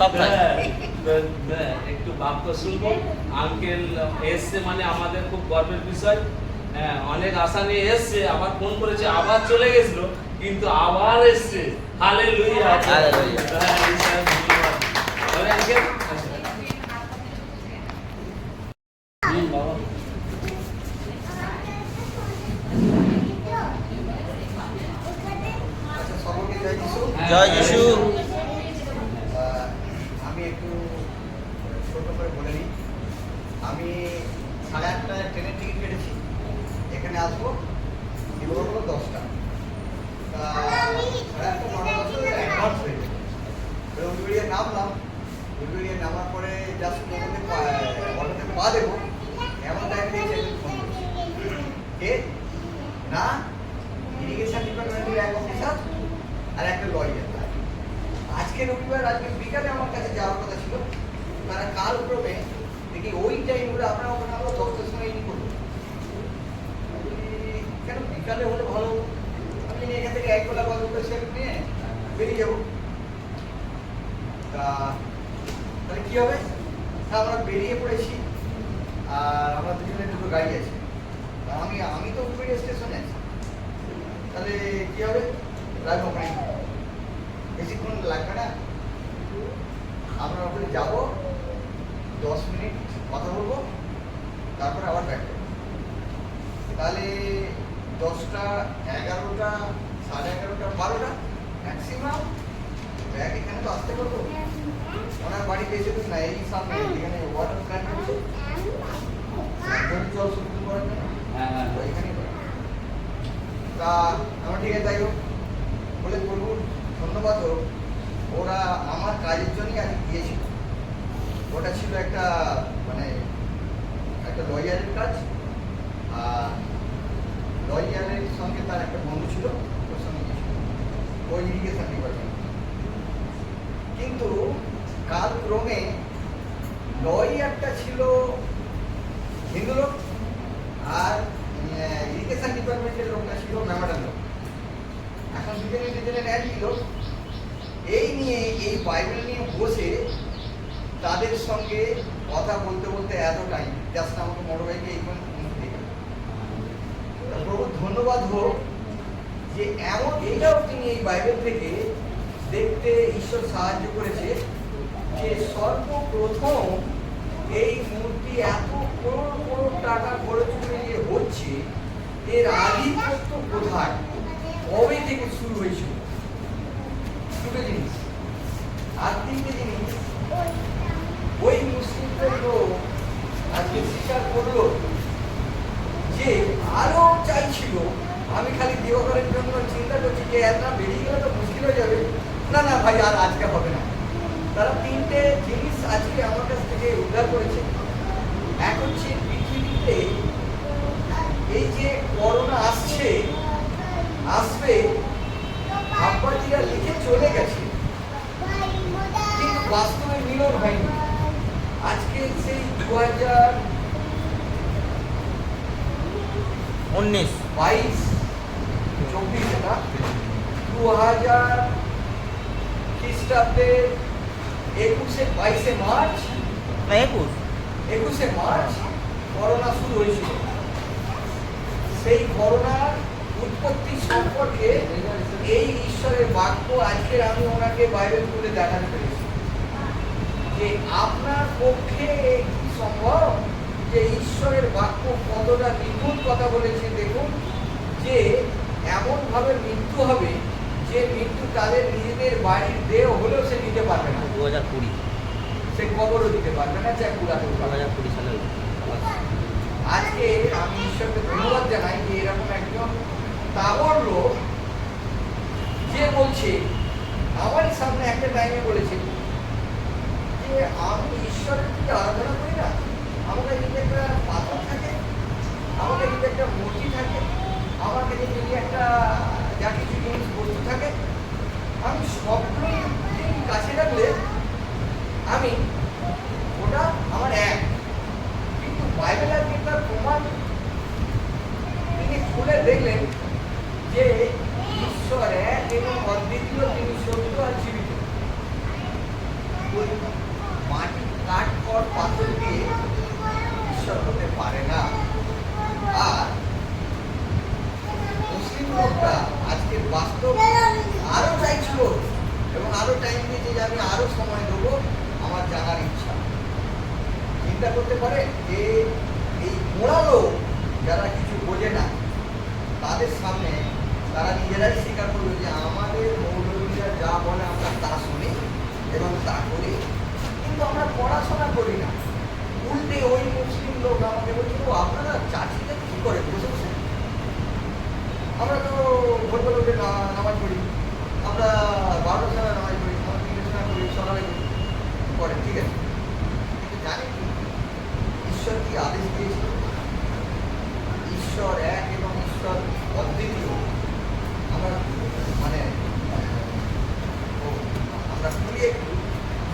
সব। হ্যাঁ, তো, হ্যাঁ, একটু বাক্য শুনব। আঙ্কেল এসছে মানে আমাদের খুব গর্বের বিষয়। হ্যাঁ অনেক আশা নিয়ে এসছে আবার ফোন করেছে আবার চলে গেছিল কিন্তু আবার এসছে। হালে লুইয়া হালে আঙ্কেল হুম বাবা আচ্ছা সকলকে জয় যিশু জয় যিশু আহ, আমি একটু ছোট করে বলে নিই আমি সাড়ে আটটায় ট্রেনের টিকিট কেটেছি এখানে আসব এগুলো হলো দশটা তা সাড়ে আটটা নটা দশটা অ্যাডভান্স হয়ে যাবে এবার উলুবেড়িয়া নামলাম উলুবেড়িয়া নামার পরে জাস্ট অটোতে পা- অটোতে পা দেবো এমন টাইমে দেখছি একজন ফোন করছে কে না ইরিগেশন ডিপার্টমেন্টের এক অফিসার আর একটা লয়ার আজকে রবিবার আজকে বিকালে আমার কাছে যাওয়ার কথা ছিল তারা কাল ক্রমে দেখি ওই টাইমগুলো আপনারা ওখানে আমরা দশটার সময় ইনি করব আমি, কেন বিকালে হলে ভালো হতো। আমি এখান থেকে এক বেলা বা দুটো সেট নিয়ে বেরিয়ে যাব। তা, তাহলে কি হবে? আমরা বেরিয়ে পড়েছি, আর আমরা দুজনে দুটো গাড়ি আছে। আমি আমি তো উপরে স্টেশনে আছি। তাহলে কি হবে? রাখব ওখানে। বেশিক্ষণ লাগবে না। আমরা ওখানে যাব, দশ মিনিট কথা বলব, তারপরে আবার ব্যাক করব। তাহলে দশটা, এগারোটা, সাড়ে এগারোটা, বারোটা ম্যাক্সিমাম ব্যাগ এখানে তো আসতে পারব? ওনার বাড়ি দূর না এই সামনে এখানে ওয়াটার প্ল্যান্ট আছে। জল শুদ্ধ করার হ্যাঁ হ্যাঁ। ওইখানেই তা আমার ঠিক আছে তাই হোক বলে বলব ধন্যবাদ হোক ওরা আমার কাজের জন্যই আজ গিয়েছিল ওটা ছিল একটা মানে একটা লয়ারের কাজ আর লয়ারের সঙ্গে তার একটা বন্ধু ছিল ওর সঙ্গে গিয়েছিল ওই ইরিগেশন ডিপার্টমেন্ট কিন্তু কাল ক্রমে লয়ারটা ছিল হিন্দু লোক আর ইরিগেশন ডিপার্টমেন্টের লোকটা ছিল মেমাডার লোক এখন দুজনে দুজনে এই নিয়ে এই বাইবেল নিয়ে বসে তাদের সঙ্গে কথা বলতে বলতে এত টাইম জাস্ট আমাকে বড় ভাইকে এই প্রভু, ধন্যবাদ হোক যে এমন এইটাও তিনি এই বাইবেল থেকে দেখতে ঈশ্বর সাহায্য করেছে যে সর্বপ্রথম এই মূর্তি এত করোড় করোড় টাকা খরচ করে হচ্ছে, এর আধিপত্য কোথায়? কবে থেকে শুরু হয়েছিল? দুটো জিনিস। আর তিনটে জিনিস। ওই মুসলিমদের লোক আজকে স্বীকার করল যে আরও চাইছিল। আমি খালি দেওঘরের জন্য চিন্তা করছি যে এত বেরিয়ে গেলে তো মুশকিল হয়ে যাবে। না না ভাই, আর আজকে হবে না। তারা তিনটে জিনিস আজকে আমার কাছ থেকে উদ্ধার করেছে। এক হচ্ছে পৃথিবীতে এই যে করোনা আসছে আসবে আব্বাজিরা লিখে চলে গেছে। কিন্তু বাস্তবে মিলন হয়নি। আজকে সেই দু হাজার উনিশ। বাইশ চব্বিশ না দু হাজার খ্রিস্টাব্দে একুশে বাইশে মার্চ। না একুশ। একুশে মার্চ করোনা শুরু হয়েছিল। সেই করোনার উৎপত্তি সম্পর্কে এই ঈশ্বরের বাক্য আজকের আমি ওনাকে বাইবেল খুলে দেখাতে পেরেছি। যে আপনার পক্ষে কি সম্ভব? যে ঈশ্বরের বাক্য কতটা নিখুঁত কথা বলেছে দেখুন যে এমনভাবে মৃত্যু হবে যে মৃত্যু তাদের নিজেদের বাড়ির দেহ হলেও সে নিতে পারবে না। দু হাজার কুড়ি। সে কবরও দিতে পারবে না চাই কুড়াতেও দু হাজার কুড়ি সালে আজকে আমি ঈশ্বরকে ধন্যবাদ জানাই যে এরকম একজন তাবর লোক যে বলছে আমারই সামনে একটা টাইমে বলেছে যে, আমি ঈশ্বরের দিকে আরাধনা করি না। আমাকে যদি একটা পাথর থাকে আমাকে যদি একটা মূর্তি থাকে, আমার কাছে যদি একটা যা কিছু জিনিস বস্তু থাকে, আমি সবগুলোই কাছে রাখলে আমি ওটা আমার এক। কিন্তু বাইবেল আজকে তার প্রমাণ তিনি খুলে দেখলেন যে ঈশ্বর এবং অদ্বিতীয় তিনি সত্য আর জীবিত। মাটি কাঠ কর পাথর দিয়ে ঈশ্বর হতে পারে না। আর মুসলিম লোকটা আজকের বাস্তব আরও চাইছিল এবং আরও টাইম দিয়েছে যে আমি আরও সময় দেবো, আমার জানার ইচ্ছা। চিন্তা করতে পারে যে এই মোড়া লোক যারা কিছু বোঝে না, তাদের সামনে তারা নিজেরাই স্বীকার করবে যে আমাদের মৌলবীরা যা বলে আমরা তা শুনি এবং তা করি কিন্তু আমরা পড়াশোনা করি না উল্টে ওই মুসলিম লোক আমাকে বলছিল আপনারা চাষিদের কি করে বসে বসে আমরা তো ভোরবেলা উঠে না- নামাজ পড়ি আমরা বারোটার সময় নামাজ পড়ি আমরা তিনটের সময় পড়ি সকালে পড়ি পরে ঠিক আছে কিন্তু জানি কি ঈশ্বর কি আদেশ দিয়েছিল ঈশ্বর এক এবং ঈশ্বর অদ্বিতীয় আমরা মানে ও, আমরা খুলি একটু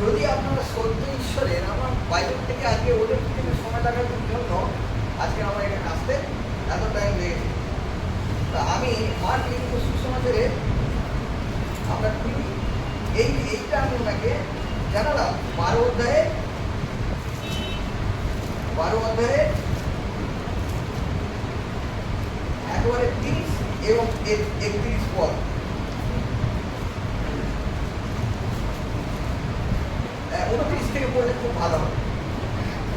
যদি আপনারা সত্য ঈশ্বরের আমার বাইরের থেকে আজকে ওদের থেকে সময় লাগার জন্য আজকে আমার এখানে আসতে এত টাইম লেগেছে। তা আমি মার লিখিত সুসমাচারে আমরা খুলি। এই এইটা আমি ওনাকে জানালাম। বারো অধ্যায়ে বারো অধ্যায়ে একেবারে তিরিশ এবং এক- একত্রিশ পদ। আহ, উনত্রিশ থেকে পড়লে খুব ভালো হবে।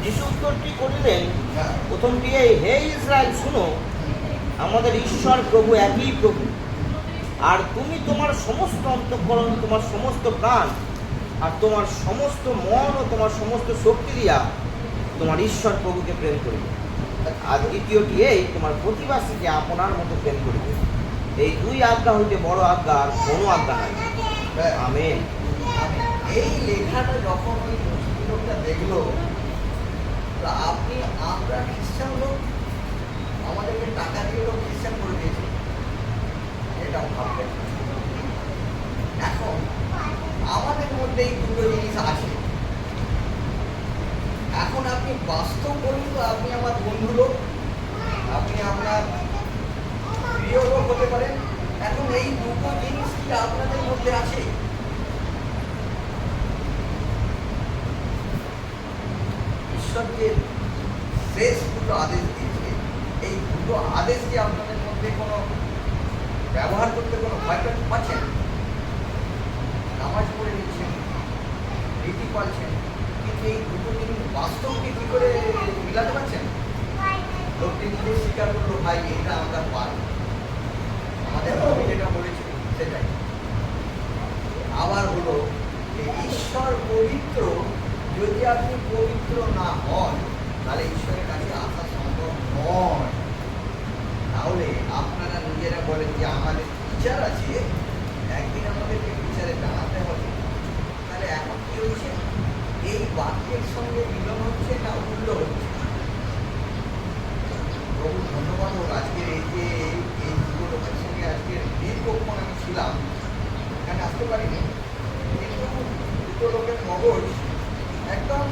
যিশু উত্তরটি করিলেন? হ্যাঁ। প্রথমটি এই হে ইসরায়েল শুনো আমাদের ঈশ্বর প্রভু একই প্রভু। আর তুমি তোমার সমস্ত অন্তঃকরণ তোমার সমস্ত প্রাণ আর তোমার সমস্ত মন ও তোমার সমস্ত শক্তি দিয়া তোমার ঈশ্বর প্রভুকে প্রেম করিবে। আর দ্বিতীয়টি এই তোমার প্রতিবাসীকে আপনার মতো প্রেম করিবে। এই দুই আজ্ঞা হইতে বড় আজ্ঞা আর কোনো আজ্ঞা নাই। হ্যাঁ। আমেন। আমি এই লেখাটা যখন ওই লোকটা দেখল তা আপনি আমরা খ্রিস্টান লোক, আমাদেরকে টাকা দিয়ে লোক খ্রিস্টান করে দিয়েছে। এটা ভাববেন এখন আমাদের মধ্যে এই দুটো জিনিস আছে। এখন আপনি বাস্তব বলুন তো, আপনি আমার বন্ধু লোক, আপনি আপনার প্রিয় লোক হতে পারেন। এখন এই দুটো জিনিস কি আপনাদের মধ্যে আছে? ঈশ্বরকে শেষ দুটো আদেশ দিয়েছে। এই দুটো আদেশ কি আপনাদের মধ্যে কোনো ব্যবহার করতে কোনো ভয় পাচ্ছেন নামাজ পড়ে নিচ্ছেন, রীতি পাচ্ছেন কিন্তু এই দুটো জিনিস বাস্তবকে কি করে মিলাতে পারছেন? লোকটি নিজে স্বীকার করল, ভাই, এটা আমরা পারি আমাদের নবী যেটা বলেছিল সেটাই। আবার হলো ঈশ্বর পবিত্র যদি আপনি পবিত্র না হন, তাহলে ঈশ্বরের কাছে আসা সম্ভব নয়। তাহলে আপনারা নিজেরা বলেন যে আমাদের বিচার আছে, একদিন আমাদেরকে বিচারে জানাতে হবে। তাহলে এখন কি হচ্ছে এই বাক্যের সঙ্গে মিলন হচ্ছে না উল্ল হচ্ছে? প্রভু ধন্যবাদ হোক আজকের এই যে এই- এই দুটো লোকের সঙ্গে আজকের দীর্ঘক্ষণ আমি ছিলাম, এখানে আসতে পারিনি। কিন্তু দুটো লোকের মগজ একদম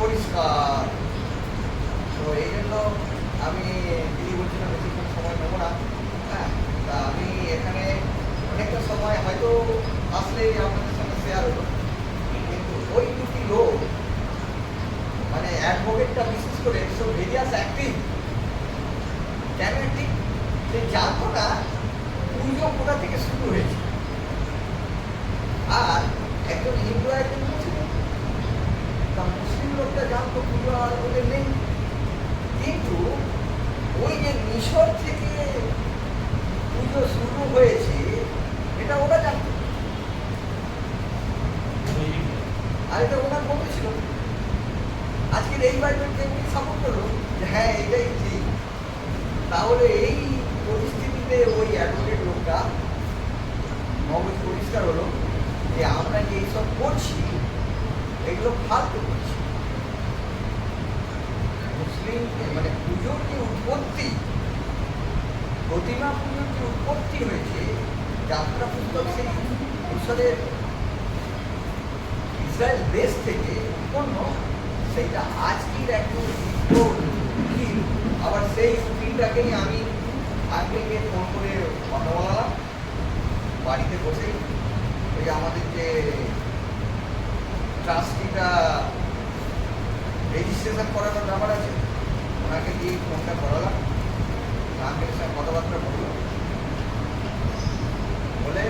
পরিষ্কার। তো এই জন্য আমি দিদি বলছিলাম বেশিক্ষণ সময় নেব না। হ্যাঁ তা আমি এখানে অনেকটা সময়, হয়তো আসলে আপনাদের সঙ্গে শেয়ার হলো। কিন্তু ওই দুটি লোক মানে অ্যাডভোকেটটা বিশেষ করে সব ভেরিয়াস অ্যাক্টিভ কেন ঠিক সে জানতো না, পুজো কোথা থেকে শুরু হয়েছে? আর একজন হিন্দু একজন তা মুসলিম লোকটা জানতো আর নেই। কিন্তু ওই যে থেকে পুজো শুরু হয়েছে, এটা ওরা ওনার আজকের যে হ্যাঁ এটাই ঠিক। তাহলে এই পরিস্থিতিতে ওই লোকটা মগজ পরিষ্কার হলো যে, আমরা যে এইসব করছি এগুলো ফালতু করছি মুসলিম মানে পুজোর যে উৎপত্তি, প্রতিমা পুজোর যে উৎপত্তি হয়েছে, যাত্রা পুস্তক সেই ঈশ্বরের ইসরায়েল দেশ থেকে উৎপন্ন, সেইটা আজকের একদম আবার সেই উকিলটাকেই আমি আঙ্কেলকে ফোন করে কথা বলালাম। বাড়িতে বসেই। ওই আমাদের যে ট্রাস্টিটা রেজিস্ট্রেশন করানোর ব্যাপার আছে। ওনাকে দিয়ে ফোনটা করালাম। আঙ্কেলের সঙ্গে কথাবার্তা বলল। বলে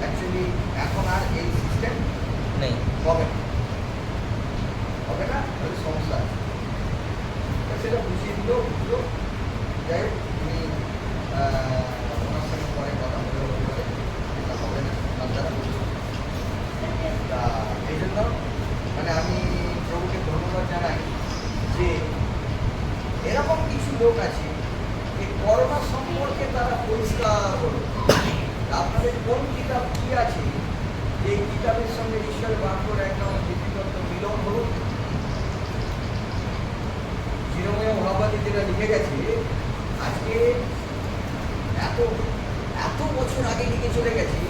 অ্যাকচুয়ালি এখন আর এই সিস্টেম নেই। হবে হবে না তাহলে সমস্যা আছে। সেটা বুঝিয়ে দিল বুঝলো। যাই হোক উনি আহ, ওনার সঙ্গে পরে কথা বলে হবে না আপনার তা এই মানে আমি প্রভুকে ধন্যবাদ জানাই যে এরকম কিছু লোক আছে, যে করোনা সম্পর্কে তারা পরিষ্কার হলো আপনাদের কোন কিতাব কি আছে? যে কিতাবের সঙ্গে ঈশ্বরের বাক্যর একদম বিধিগত মিলন হলো? চিরময় মহাবাদী যেটা লিখে গেছে, আজকে এত এত বছর আগে লিখে চলে গেছে,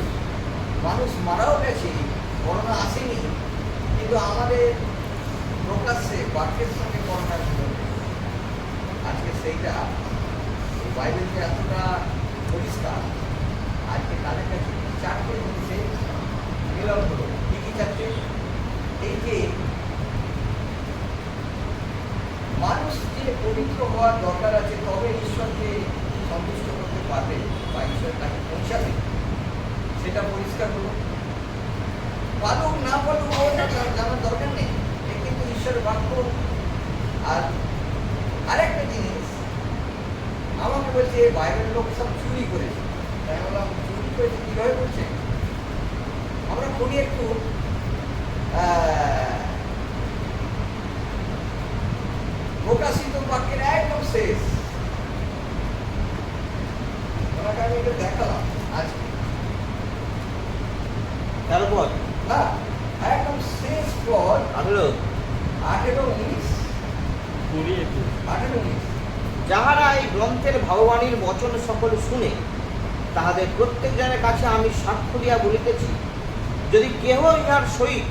মানুষ মারাও গেছে। কিন্তু আমাদের প্রকাশ্যে বাক্যের সঙ্গে করোনা ছিল আজকে সেইটা, এই বাইবেলটা এতটা পরিষ্কার, আজকে তাদের কাছে চারটে জিনিসে মিলন হলো। কি চারটে? এই যে মানুষ যে পবিত্র হওয়ার দরকার আছে, তবে ঈশ্বরকে সন্তুষ্ট করতে পারবে বা ঈশ্বর তাকে পৌঁছাবে। সেটা পরিষ্কার হলো পালুক, না পালুক জানার দরকার নেই। কিন্তু ঈশ্বরের বাক্য। আর আরেকটা জিনিস, আমাকে বলছে বাইরের লোক সব চুরি করেছে। তাই বললাম, চুরি করেছে, কীভাবে করছে আমরা খুবই একটু। প্রকাশিত বাক্যের একদম শেষ। ওনাকে আমি এটা দেখালাম আজকে। তারপর? না একদম শেষ পদ আঠেরো। আঠেরো উনিশ। আঠেরো উনিশ। যাহারা এই গ্রন্থের ভাববাণীর বচন সকল শুনে তাহাদের প্রত্যেক জনের কাছে আমি সাক্ষ্য দিয়া বলিতেছি যদি কেহ ইহার সহিত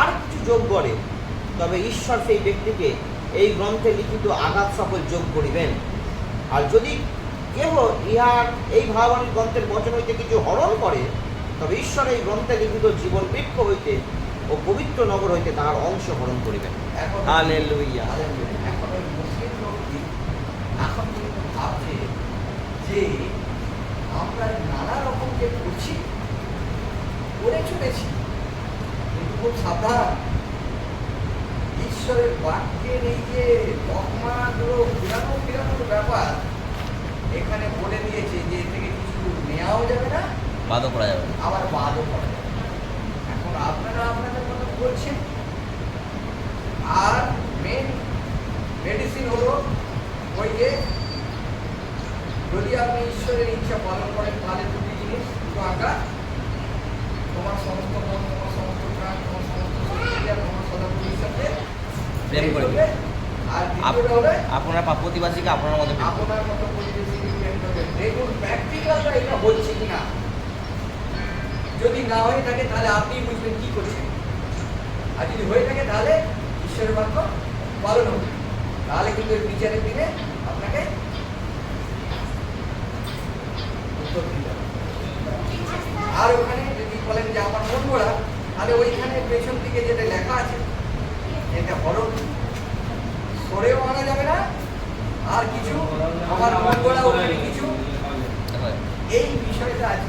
আর কিছু যোগ করে তবে ঈশ্বর সেই ব্যক্তিকে এই গ্রন্থে লিখিত আঘাত সকল যোগ করিবেন। আর যদি কেহ ইহার এই ভাববাণীর গ্রন্থের বচন হইতে কিছু হরণ করে তবে ঈশ্বর এই গ্রন্থে লিখিত জীবন বৃক্ষ হইতে ও পবিত্র নগর হইতে তাহার অংশ হরণ করিবেন। এখন হালেলুইয়া এখন ওই মুসলিম লোকটি এখন কিন্তু ভাবছে যে আমরা নানা রকম যে করছি করে চলেছি কিন্তু খুব সাবধান। ঈশ্বরের বাক্যের এই যে দকমাগুলো ফিরানো ফিরানোর ব্যাপার এখানে বলে দিয়েছে যে এ থেকে কিছু নেওয়াও যাবে না বাদও করা যাবে আবার বাদও করা যাবে এখন আপনারা আপনাদের মতো বলছেন। আর মেন মেডিসিন হলো ওই যে যদি আপনি ঈশ্বরের ইচ্ছা পালন করেন তাহলে দুটি জিনিস। দুটো আঁকা তোমার সমস্ত মন তোমার সমস্ত প্রাণ তোমার সমস্ত শরীর তোমার সদাপুরীর সাথে প্রেম করবে। আর দ্বিতীয়টা আপনার প্রতিবাসীকে আপনার মধ্যে আপনার মতো প্রেম করবেন দেখুন প্র্যাকটিক্যালটা এটা হচ্ছে কিনা? যদি না হয়ে থাকে তাহলে আপনি বুঝবেন কি করছেন। আর যদি হয়ে থাকে তাহলে ঈশ্বরের বাক্য পালন হবে। তাহলে কিন্তু বিচারের দিনে আপনাকে উত্তর দিতে হবে। আর ওখানে যদি বলেন যে আমার গড়া তাহলে ওইখানে পেছন দিকে যেটা লেখা আছে এটা হলো সরেও আনা যাবে না, আর কিছু, আমার মন গড়া ওখানে কিছু। এই বিষয়টা সঙ্গে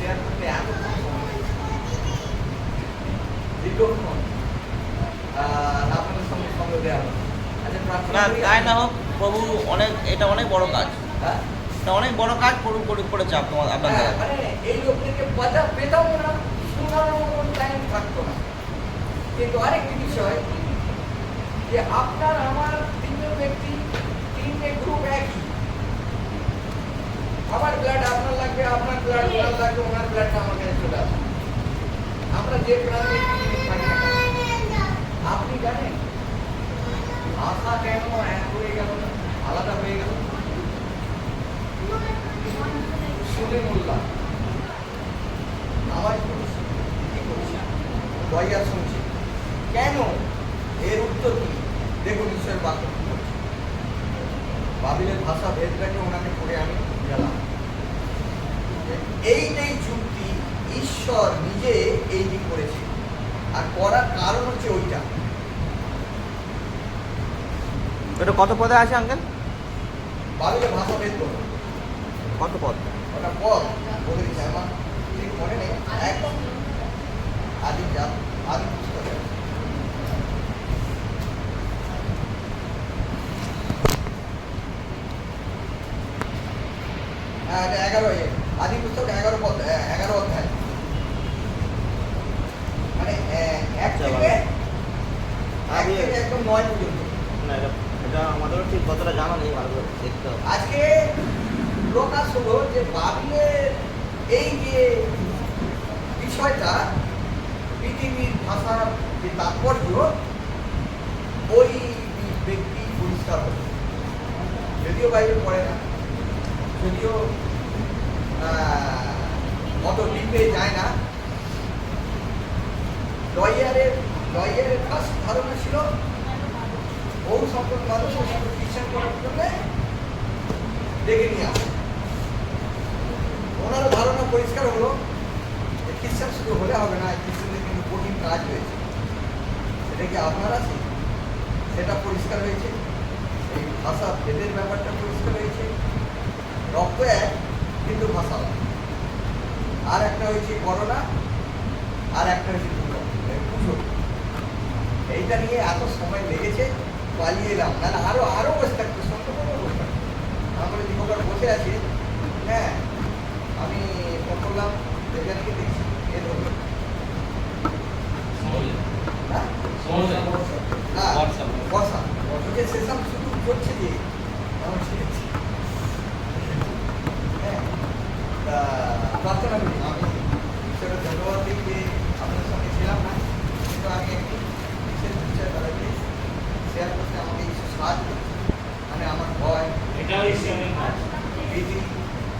শেয়ার করতে এতক্ষণ দীর্ঘক্ষণ সঙ্গে দেওয়া হলো। আচ্ছা? তাই না হোক, প্রভু, অনেক, এটা অনেক বড় কাজ হ্যাঁ? এটা অনেক বড় কাজ, প্রভু করে করেছে আপনার আপনার এই লোকদেরকে বাজা পেতাম না শোনার মতন টাইম থাকতো না কিন্তু আরেকটি বিষয় যে আপনার আমার তিনজন ব্যক্তি তিনটে গ্রুপ একই আমার ব্লাড আপনার লাগবে আপনার ব্লাড ওনার লাগবে ওনার ব্লাডটা আমার কাছে চলে আসবে। আমরা যে কেন, আপনি জানেন? আশা কেন এক হয়ে গেল আলাদা হয়ে গেল? বললাম। আওয়াজ করছি কি করছি দয়া শুনছি। কেন? এর উত্তর কি? দেখুন ঈশ্বর বাক্য বাবিলের ভাষা ভেদটাকে ওনাকে পড়ে আমি এইটাই যুক্তি ঈশ্বর নিজে এই দিক করেছে। আর করার কারণ হচ্ছে ওইটা। এটা কত পদে আছে আঙ্কেল? বাবিলে ভাষা ভেদ করো। কত পদ? ওটা পদ? বলে দিচ্ছে আমার ঠিক মনে নেই। এক। আদিম জাত আদিম পুস্তকে আছে। হ্যাঁ এটা এগারো এ আদি পুস্তক এগারো এগারো অধ্যায়। মানে এক আচ্ছা, থেকে একদম নয় পর্যন্ত। না এটা আমাদেরও ঠিক কতটা জানা নেই ভালো করে দেখতে হবে। আজকে প্রকাশ হলো যে বাবিলের এই যে বিষয়টা পৃথিবীর ভাষার যে তাৎপর্য ওই ব্যক্তি পরিষ্কার যদিও বাইরে পড়ে না যদিও অত ডিপে যায় না। লয়ারের লয়ারের ফার্স্ট ধারণা ছিল বহু সংখ্যক মানুষের সাথে খ্রিস্টান করার জন্য ডেকে নিয়ে আসে। ওনারও ধারণা পরিষ্কার হলো যে খ্রিস্টান শুধু হলে হবে না খ্রিস্টানদের কিন্তু কঠিন কাজ রয়েছে। সেটা কি আপনার আছে? সেটা পরিষ্কার হয়েছে। এই ভাষা ভেদের ব্যাপারটা পরিষ্কার হয়েছে। রক্ত এক কিন্তু ভাষা আর একটা হয়েছে করোনা আর একটা হয়েছে পুজো এইটা নিয়ে এত সময় লেগেছে পালিয়ে এলাম। না আরও আরও বসে থাকতো করে বসে থাকতো আমরা দীপকার বসে আছে। হ্যাঁ আমি ফোন করলাম এখানে দেখছি। হ্যাঁ? হ্যাঁ হোয়াটসঅ্যাপ। বর্ষা। বর্ষাকে সেসব শুধু করছে যে আমার ঠিক আছে হ্যাঁ তা প্রার্থনা করি আমি ঈশ্বরের ধন্যবাদ দিই যে আপনার সঙ্গে ছিলাম না কিন্তু আমি একটি বিশেষ বিষয় তাদেরকে শেয়ার করতে আমাকে কিছু সাহায্য করছে। মানে আমার ভয় এটাও ইসলামিক কাজ ভীতি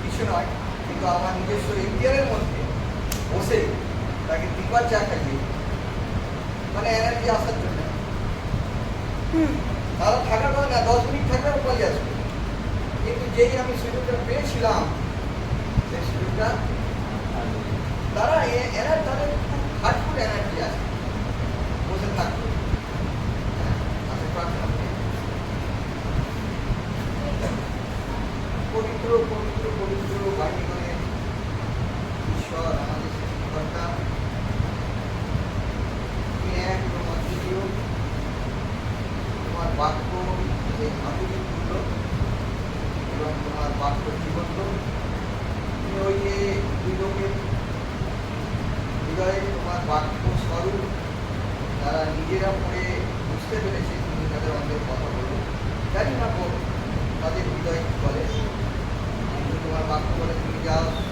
কিছু নয় কিন্তু আমার নিজস্ব এখতিয়ারের মধ্যে বসে তাকে তিনবার চা খাইয়ে মানে এনার্জি আসার জন্য তারা থাকা নয় না দশ মিনিট থাকলে আমি পালিয়ে আসবে কিন্তু যেই আমি সুযোগটা পেয়েছিলাম সেই সুযোগটা তারা এ- এরা তাদের খুব হার্টফুল এনার্জি আছে বসে থাকবে হ্যাঁ, আমি প্রার্থনা করি। পবিত্র পবিত্র পবিত্র বাণী করে ঈশ্বর আমাদের সৃষ্টিকর্তা তুমি এক তোমার প্রিয় তোমার বাক্য যে আধুনিক মূল্য এবং তোমার বাক্য জীবন্ত তুমি ওই যে দুই লোকের হৃদয়ে তোমার বাক্য স্বরূপ তারা নিজেরা পড়ে বুঝতে পেরেছে তুমি তাদের অন্তর কথা বলো জানি না বল তাদের হৃদয় বলে। তোমার বাক্য বলে তুমি যাও।